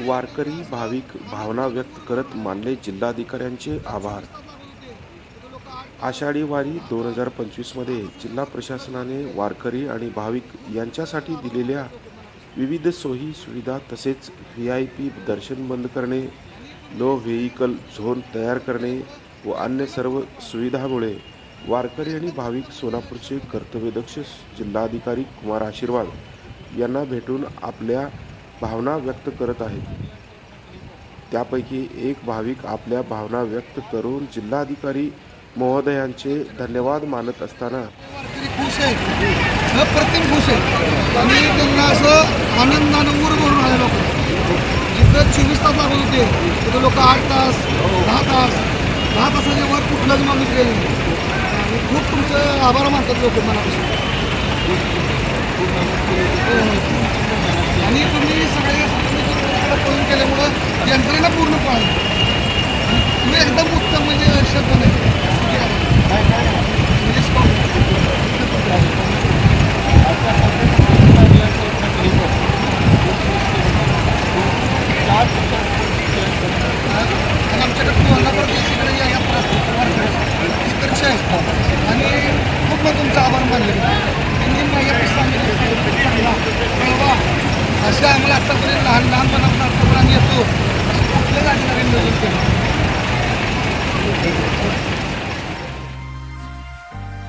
वारकरी भाविक भावना व्यक्त करत मानले जिल्हाधिकाऱ्यांचे आभार. आषाढी वारी दोन हजार पंचवीसमध्ये जिल्हा प्रशासनाने वारकरी आणि भाविक यांच्यासाठी दिलेल्या विविध सोयी सुविधा तसेच व्ही आय पी दर्शन बंद करणे नो व्हेईकल झोन तयार करणे व अन्य सर्व सुविधामुळे वारकरी आणि भाविक सोलापूरचे कर्तव्यदक्ष जिल्हाधिकारी कुमार आशीर्वाद यांना भेटून आपल्या भावना व्यक्त करत आहेत. त्यापैकी एक भाविक आपल्या भावना व्यक्त करून जिल्हाधिकारी महोदयांचे धन्यवाद मानत असताना खुश आहे अप्रतिम खुश आहे आणि त्यांना असं आनंदानं उर भरून आले लोक. जिथं चोवीस तास लागत होते तिथं लोक आठ तास दहा तास दहा तासाच्या वर कुठलाच माणूस गेले आणि खूप तुमचं आभार मानतात लोक मनापासून. खूप तुमचं आभार मानले त्यांनी माझ्या सांगितलं चांगला कळवा आम्हाला आत्तापर्यंत लहान लहानपणापासून